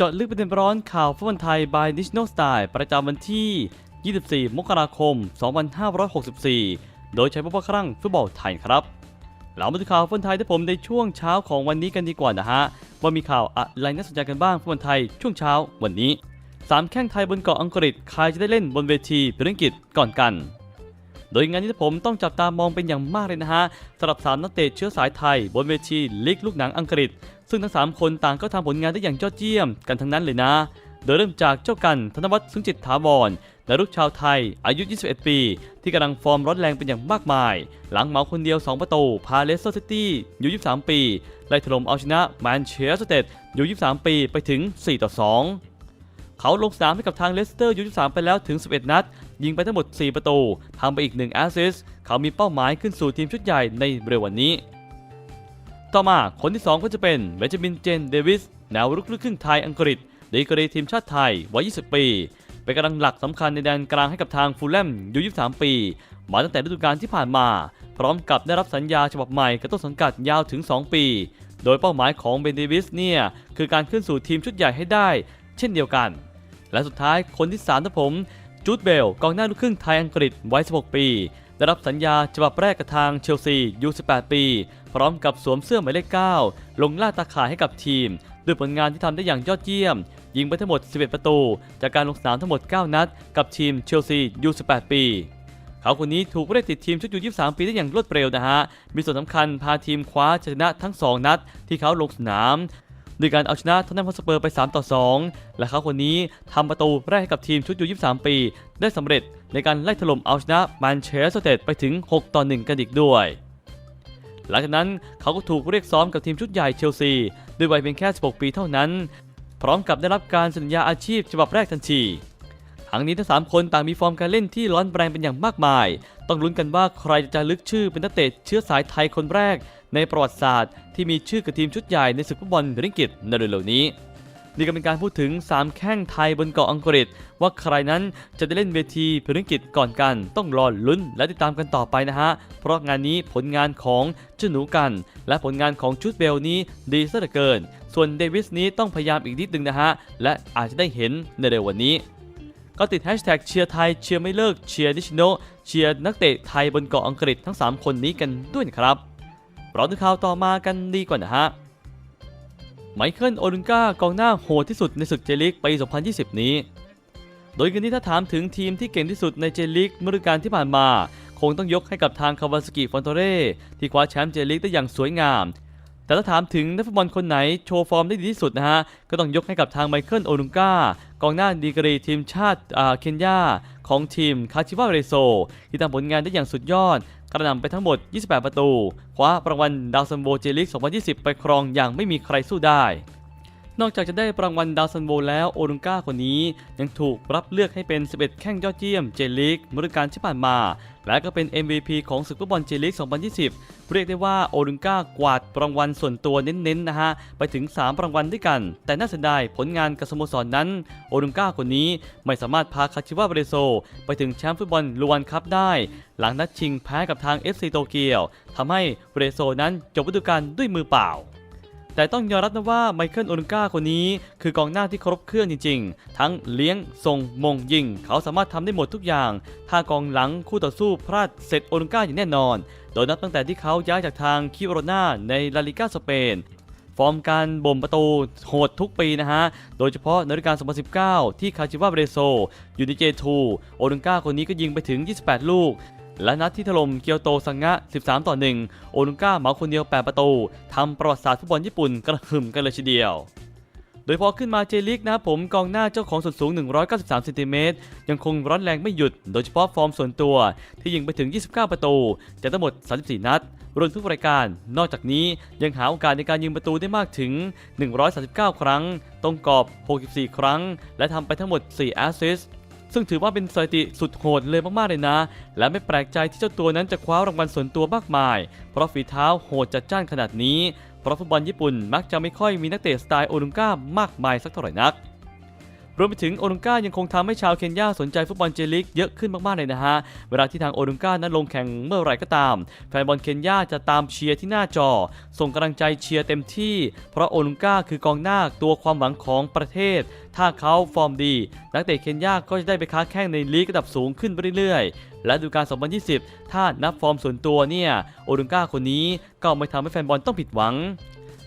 จาะลึกประเด็นร้อนข่าวฟุตบอลไทย by National Style ประจำวันที่ 24 มกราคม 2564 โดยใช้พวกครั้งฟุตบอลไทยครับ เรามาดูข่าวฟุตบอลไทยที่ผมในช่วงเช้าของวันนี้กันดีกว่านะฮะ ว่ามีข่าวอะไรน่าสนใจกันบ้างฟุตบอลไทยช่วงเช้าวันนี้สามแข้งไทยบนเกาะอังกฤษใครจะได้เล่นบนเวทีพรีอังกฤษก่อนกัน โดยงานนี้ผมต้องจับตามองเป็นอย่างมากเลยนะฮะสำหรับสามนักเตะเชื้อสายไทย บนเวทีลีกลูกหนังอังกฤษ ซึ่งทั้ง 3 คนต่างก็ทำผลงานได้อย่างยอดเยี่ยมกันทั้งนั้นเลยนะโดยเริ่มจากเจ้ากันธนวัฒน์สุงจิตถาวรและลูกชาวไทย อายุ 21 ปี ที่กำลังฟอร์มร้อนแรงเป็นอย่างมากมาย หลังเหมาคนเดียว 2 ประตู พาเลสเตอร์ซิตี้อยู่ 23 ปี ไล่ถล่มเอาชนะแมนเชสเตอร์เต็ดอยู่ 23 ปีไปถึง 4 ต่อ 2 เขาลงสนามให้กับทางเลสเตอร์อยู23 ไปแล้วถึง 11 นัด ยิงไปทั้งหมด 4 ประตูทำไปอีก 1 แอสซิสต์เขามีเป้าหมายขึ้นสู่ทีมชุดใหญ่ในเร็ววันนี้ ต่อมาคนที่ 2 ก็จะเป็นเบนจามินเจนเดวิสแนวรุกลูกครึ่งไทยอังกฤษดีกรีทีมชาติไทยวัย 20 ปี เป็นกำลังหลักสำคัญในแดนกลางให้กับทางฟูลแลมอยู่ 23 ปี มาตั้งแต่ฤดูกาลที่ผ่านมา พร้อมกับได้รับสัญญาฉบับใหม่กับต้นสังกัดยาวถึง 2 ปี โดยเป้าหมายของเบนเดวิสเนี่ยคือการขึ้นสู่ทีมชุดใหญ่ให้ได้ เช่นเดียวกัน และสุดท้ายคนที่3นะผม จูดเบลกองหน้าลูกครึ่งไทยอังกฤษวัย 16 ปี ได้รับสัญญาฉบับแรกกับทางเชลซียู18 ปี พร้อมกับสวมเสื้อหมายเลข 9 ลงล่าตาข่ายให้กับทีม ด้วยผลงานที่ทำได้อย่างยอดเยี่ยม ยิงไปทั้งหมด 11 ประตู จากการลงสนามทั้งหมด 9 นัด กับทีมเชลซียู18 ปีเขาคนนี้ถูกเรียกติดทีมชุดยู23 ปีได้อย่างรวดเร็วนะฮะ มีส่วนสำคัญพาทีมคว้าชนะทั้ง 2 นัดที่เขาลงสนาม ด้วยการเอาชนะทอตแนมฮอสเปอร์ไป 3 ต่อ 2 และเขาคนนี้ทำประตูแรกให้กับทีมชุดยู 23 ปี ได้สำเร็จในการไล่ถล่มเอาชนะแมนเชสเตอร์ไนเตดไปถึง 6 ต่อ 1 กันอีกด้วย หลังจากนั้นเขาก็ถูกเรียกซ้อมกับทีมชุดใหญ่เชลซีด้วยวัยเพียงแค่ 16 ปีเท่านั้น พร้อมกับได้รับการสัญญาอาชีพฉบับแรกทันทีทั้งนี้ทั้งสามคนต่างมีฟอร์มการเล่นที่ร้อนแรงเป็นอย่างมากมาย ต้องลุ้นกันว่าใครจะลึกชื่อเป็นนักเตะเชื้อสายไทยคนแรก ในประวัติศาสตร์ที่มีชื่อกับทีมชุดใหญ่ในศึกฟุตบอลพรีอังกฤษในเร็วๆนี้นี่ก็เป็นการพูดถึง 3 แข้งไทยบนเกาะอังกฤษ ว่าใครนั้นจะได้เล่นเวทีพรีอังกฤษก่อนกัน ต้องรอลุ้นและติดตามกันต่อไปนะฮะ เพราะงานนี้ผลงานของเจ้าหนูกัน และผลงานของชุดเบลนี้ดีซะเหลือเกิน ส่วนเดวิสนี้ต้องพยายามอีกนิดนึงนะฮะ และอาจจะได้เห็นในเร็ววันนี้ ก็ติดแฮชแท็กเชียร์ไทยเชียร์ไม่เลิกเชียร์ดิชโนเชียร์นักเตะไทยบนเกาะอังกฤษทั้ง 3 คนนี้กันด้วยนะครับ เราดูข่าวต่อมากันดีกว่านะฮะ ไมเคิลโอลุนกากองหน้าโหดที่สุดในศึกเจลิกปี 2020 นี้ โดยกันนี้ถ้าถามถึงทีมที่เก่งที่สุดในเจลิกเมื่อฤดูกาลที่ผ่านมา คงต้องยกให้กับทางคาวาสกิฟอนโตเร่ที่คว้าแชมป์เจลิกได้อย่างสวยงาม แต่ถ้าถามถึงนักฟุตบอลคนไหนโชว์ฟอร์มได้ดีที่สุดนะฮะ ก็ต้องยกให้กับทางไมเคิลโอลุนกากองหน้าดีกรีทีมชาติอ่าเคนยาของทีมคาชิวาเรโซที่ทำผลงานได้อย่างสุดยอดกระหน่ำไปทั้งหมด 28 ประตู คว้ารางวัลดาวซัมโบเจลิก 2020 ไปครองอย่างไม่มีใครสู้ได้ นอกจากจะได้รางวัลดาวซันโบแล้วโอลุงกาคนนี้ ยังถูกรับเลือกให้เป็น 11 แข้งยอดเยี่ยมเจลิกฤดูกาลที่ผ่านมา และก็เป็น MVP ของศึกฟุตบอลเจลิก 2020 เรียกได้ว่าโอลุงกากวาดรางวัลส่วนตัวเน้นๆนะฮะ ไปถึง 3 รางวัลด้วยกัน แต่น่าเสียดายผลงานกับสโมสรนนั้น โอลุงกาคนนี้ไม่สามารถพาคาชิวาเบเรโซ ไปถึงแชมป์ฟุตบอลลูวันคัพได้ หลังนัดชิงแพ้กับทาง FC โตเกียวทำให้เบเรโซนั้นจบฤดูกาลด้วยมือเปล่า แต่ต้องยอมรับนะว่าไมเคิลโอลุนกาคนนี้คือกองหน้าที่ครบเครื่องจริง ๆ ทั้งเลี้ยงส่งมงยิง เขาสามารถทำได้หมดทุกอย่าง ถ้ากองหลังคู่ต่อสู้พลาดเสร็จโอลุนกาอย่างแน่นอน โดยนับตั้งแต่ที่เขาย้ายจากทางคิโรนาในลาลิกาสเปนฟอร์มการบ่มประตูโหดทุกปีนะฮะ โดยเฉพาะในฤดูกาล 2019 ที่คาชิวาเบเรโซ อยู่ในเจทูโอลุนกาคนนี้ก็ยิงไปถึง 28 ลูก และนัดที่ถล่มเกียวโตซังงะ 13 ต่อ 1 โอนุก้าเหมาคนเดียว 8 ประตูทำประวัติศาสตร์ฟุตบอลญี่ปุ่นกระหึ่มกันเลยทีเดียว โดยพอขึ้นมาเจลิกนะครับผมกองหน้าเจ้าของส่วนสูง 193เซนติเมตรยังคงร้อนแรงไม่หยุด โดยเฉพาะฟอร์มส่วนตัว ที่ยิงไปถึง 29 ประตูจากทั้งหมด 34 นัด รวมทุกรายการ นอกจากนี้ยังหาโอกาสในการยิงประตูได้มากถึง 139 ครั้ง ตรงกรอบ 64 ครั้ง และทำไปทั้งหมด 4 แอสซิสต์ ซึ่งถือว่าเป็นสถิติสุดโหดเลยมากๆเลยนะ และไม่แปลกใจที่เจ้าตัวนั้นจะคว้ารางวัลส่วนตัวมากมาย เพราะฝีเท้าโหดจัดจ้านขนาดนี้ เพราะฟุตบอลญี่ปุ่นมักจะไม่ค่อยมีนักเตะสไตล์โอลุงก้ามากมายสักเท่าไหร่นัก รวมไปถึงโอลุงกายังคงทำให้ชาวเคนยาสนใจฟุตบอลเจลิกเยอะขึ้นมากๆเลยนะฮะ เวลาที่ทางโอลุงกานั้นลงแข่งเมื่อไหร่ก็ตาม แฟนบอลเคนยาจะตามเชียร์ที่หน้าจอ ส่งกำลังใจเชียร์เต็มที่ เพราะโอลุงกาคือกองหน้าตัวความหวังของประเทศ ถ้าเขาฟอร์มดี นักเตะเคนยาก็จะได้ไปค้าแข่งในลีกระดับสูงขึ้นไปเรื่อยๆ และดูการ 2020 ถ้านับฟอร์มส่วนตัวเนี่ย โอลุงกาคนนี้ก็ไม่ทำให้แฟนบอลต้องผิดหวัง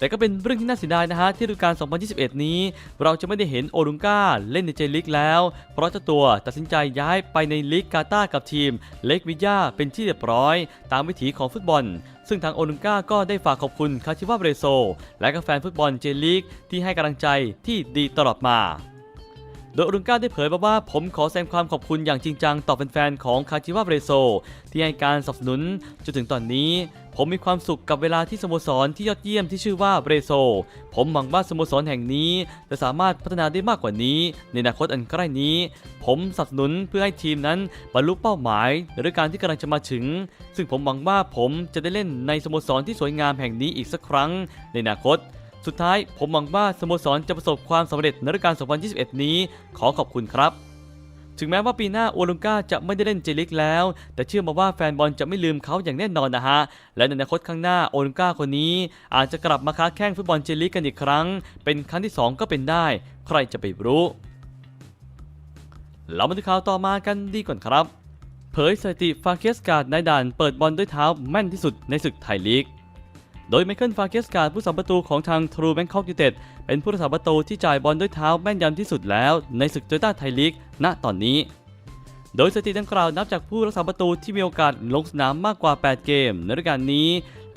แต่ก็เป็นเรื่องที่น่าเสียดายนะฮะที่ฤดูกาล 2021 นี้ เราจะไม่ได้เห็นโอลุงกาเล่นในเจลิกแล้ว เพราะเจ้าตัวตัดสินใจย้ายไปในลีกกาตากับทีมเล็กวิยาเป็นที่เรียบร้อย ตามวิถีของฟุตบอล ซึ่งทางโอลุงกาก็ได้ฝากขอบคุณคาชิวาเบรโซ และก็แฟนฟุตบอลเจลิกที่ให้กำลังใจที่ดีตลอดมา โดยโอลุงกาได้เผยมาว่าผมขอแสดงความขอบคุณอย่างจริงจังต่อแฟนๆของคาชิวาเบรโซ ที่ให้การสนับสนุนจนถึงตอนนี้ ผมมีความสุขกับเวลาที่สโมสรที่ยอดเยี่ยมที่ชื่อว่าเบรโซ ผมหวังว่าสโมสรแห่งนี้จะสามารถพัฒนาได้มากกว่านี้ ในอนาคตอันใกล้นี้ ผมสนับสนุนเพื่อให้ทีมนั้นบรรลุเป้าหมายในฤดูกาลที่กำลังจะมาถึง ซึ่งผมหวังว่าผมจะได้เล่นในสโมสรที่สวยงามแห่งนี้อีกสักครั้งในอนาคต สุดท้ายผมหวังว่าสโมสรจะประสบความสำเร็จในฤดูกาล 2021 นี้ ขอขอบคุณครับ ถึงแม้ว่าปีหน้าโอลุงกาจะไม่ได้เล่นเจลิกแล้ว แต่เชื่อมาว่าแฟนบอลจะไม่ลืมเขาอย่างแน่นอนนะฮะ และในอนาคตข้างหน้าโอลุงกาคนนี้ อาจจะกลับมาค้าแข่งฟุตบอลเจลิกกันอีกครั้ง เป็นครั้งที่ 2 ก็เป็นได้ ใครจะไปรู้เรามาดูข่าวต่อมากันดีก่อนครับ เผยสถิติฟาเคสการ์ดในด่านเปิดบอลด้วยเท้าแม่นที่สุดในศึกไทยลีก โดยไมเคิลฟาเกสการ์ดผู้สัมประตูของทางทรูแบงคอกยูเต็ดเป็นผู้รักษาประตูที่จ่ายบอลด้วยเท้าแม่นยำที่สุดแล้ว ในศึกโตโยต้าไทยลีก ณ ตอนนี้ โดยสถิติดังกล่าวนับจากผู้รักษาประตูที่มีโอกาสลงสนามมากกว่า 8 เกม ในฤดูกาลนี้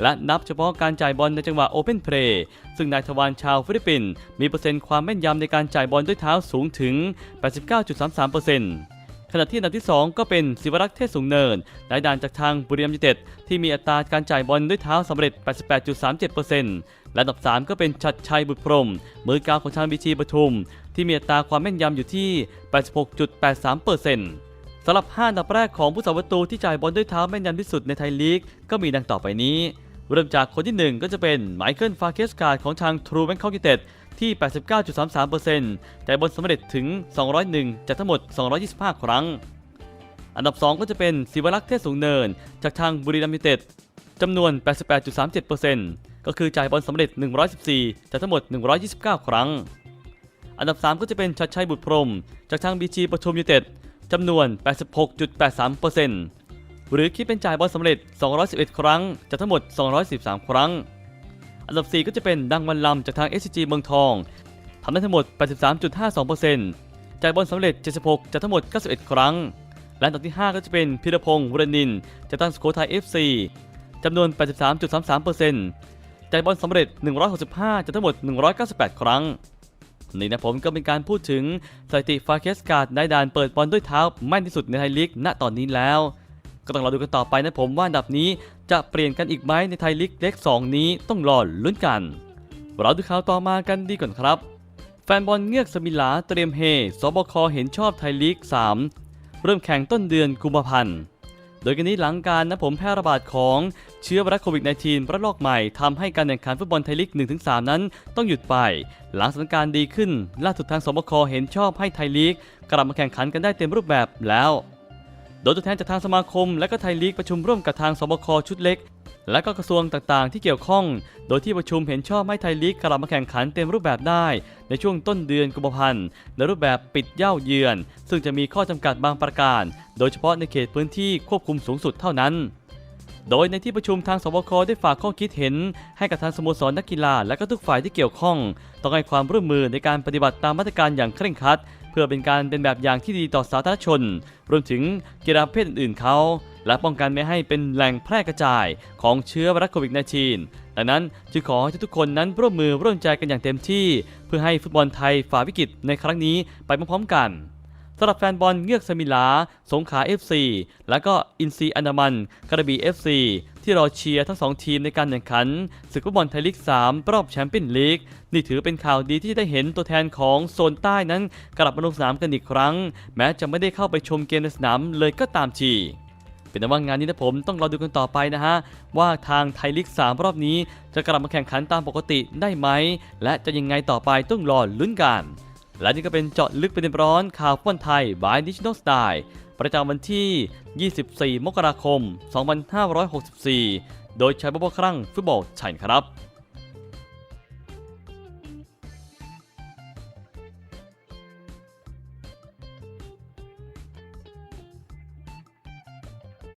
และนับเฉพาะการจ่ายบอลในจังหวะโอเพนเพลย์ซึ่งนายทวารชาวฟิลิปปินส์มีเปอร์เซ็นต์ความแม่นยำในการจ่ายบอลด้วยเท้าสูงถึง 89.33% ขณะที่อันดับที่ 2 ก็เป็นศิวรักษ์เทศสูงเนินได้ด่านจากทางบุรีรัมย์ยูไนเต็ดที่มีอัตราการจ่ายบอลด้วยเท้าสำเร็จ 88.37%และอันดับ 3 ก็เป็นชัดชัยบุตรพรมมือกางของทางบีทีปทุม ที่มีอัตราความแม่นยำอยู่ที่ 86.83%สำหรับ 5 อันดับแรกของผู้สาประตูที่จ่ายบอลด้วยเท้าแม่นยำที่สุดในไทยลีก ก็มีดังต่อไปนี้ เริ่มจากคนที่ 1 ก็จะเป็นไมเคิลฟาเคสการ์ดของทางทรูแบงคอกยูเต็ดที่ 89.33%จ่ายบอลสำเร็จถึง 201 จากทั้งหมด 225 ครั้ง อันดับ 2 ก็จะเป็นศิวรักษ์เทศสูงเนิน จากทางบุรีรัมย์ยูเต็ดจำนวน 88.37%ก็คือจ่ายบอลสำเร็จ 114 จากทั้งหมด 129 ครั้ง อันดับ 3 ก็จะเป็นชัดชัยบุตรพรม จากทางบีจีปทุมยูเต็ดจำนวน 86.83% หรือคิดเป็นจ่ายบอลสำเร็จ 211 ครั้ง จากทั้งหมด 213 ครั้ง อันดับ 4 ก็จะเป็นดังวันลำจากทาง SCG เมืองทองทำได้ทั้งหมด 83.52%จ่ายบอลสำเร็จ 76 จากทั้งหมด 91 ครั้ง และอันดับที่ 5 ก็จะเป็นพิรพงศ์วรนินจากทางสุโขทัย FC จำนวน 83.33%จ่ายบอลสำเร็จ 165 จากทั้งหมด 198 ครั้งนี่นะผมก็เป็นการพูดถึงสถิติฟาเคสการ์ดในด่านเปิดบอลด้วยเท้าแม่นที่สุดในไทยลีกณตอนนี้แล้ว ก็ต้องรอดูกันต่อไปนะผมว่าอันดับนี้จะเปลี่ยนกันอีกไหมในไทยลีกเล็ก 2 นี้ต้องรอลุ้นกัน เราดูข่าวต่อมากันดีก่อนครับ แฟนบอลเงือกสมิลาเตรียมเฮสบคเห็นชอบไทยลีก 3 เริ่มแข่งต้นเดือนกุมภาพันธ์โดยกันนี้หลังการนะผมแพร่ระบาดของเชื้อไวรัสโควิด -19 ระลอกใหม่ทำให้การแข่งขันฟุตบอลไทยลีก 1-3 นั้นต้องหยุดไป หลังสถานการณ์ดีขึ้น ล่าสุดทางสบคเห็นชอบให้ไทยลีก กลับมาแข่งขันกันได้เต็มรูปแบบแล้ว โดยตัวแทนจากทางสมาคม และก็ไทยลีกประชุมร่วมกับทางสบคชุดเล็ก และก็กระทรวงต่างๆ ที่เกี่ยวข้อง โดยที่ประชุมเห็นชอบให้ไทยลีกกลับมาแข่งขันเต็มรูปแบบได้ ในช่วงต้นเดือนกุมภาพันธ์ในรูปแบบปิดเย่าเยือน ซึ่งจะมีข้อจำกัดบางประการ โดยเฉพาะในเขตพื้นที่ควบคุมสูงสุดเท่านั้นโดยในที่ประชุมทางสบคได้ฝากข้อคิดเห็น ให้กับทางสโมสรนักกีฬาและก็ทุกฝ่ายที่เกี่ยวข้อง ต้องให้ความร่วมมือในการปฏิบัติตามมาตรการอย่างเคร่งครัด เพื่อเป็นการเป็นแบบอย่างที่ดีต่อสาธารณชน รวมถึงกีฬาประเพศอื่นๆเขา และป้องกันไม่ให้เป็นแหล่งแพร่กระจายของเชื้อไวรัสโควิด -19 ดังนั้นจึงขอให้ทุกคนนั้นร่วมมือร่วมใจกันอย่างเต็มที่ เพื่อให้ฟุตบอลไทยฝ่าวิกฤตในครั้งนี้ไปพร้อมๆกันสำหรับแฟนบอลเงือกสมิลา สงขา FC และก็อินซีอันดามันกระบี่ FC ที่เรอเชียร์ทั้งสองทีมในการแข่งขันศึกฟุตบอลไทยลีก 3 รอบแชมเปี้ยนลีก นี่ถือเป็นข่าวดีที่ได้เห็นตัวแทนของโซนใต้นั้นกลับมาลงสนามกันอีกครั้ง แม้จะไม่ได้เข้าไปชมเกมในสนามเลยก็ตามทีเป็นว่างานนี้นะผมต้องรอดูกันต่อไปนะฮะ ว่าทางไทยลีก 3 รอบนี้จะกลับมาแข่งขันตามปกติได้ไหม และจะยังไงต่อไปต้องรอลุ้นกัน และนี่ก็เป็นเจาะลึกประเด็นร้อนข่าวฟุตบอลไทย by Digital Style ประจำวันที่ 24 มกราคม 2564 โดยใช้บับเบิลครั่งฟุตบอลไทยครับ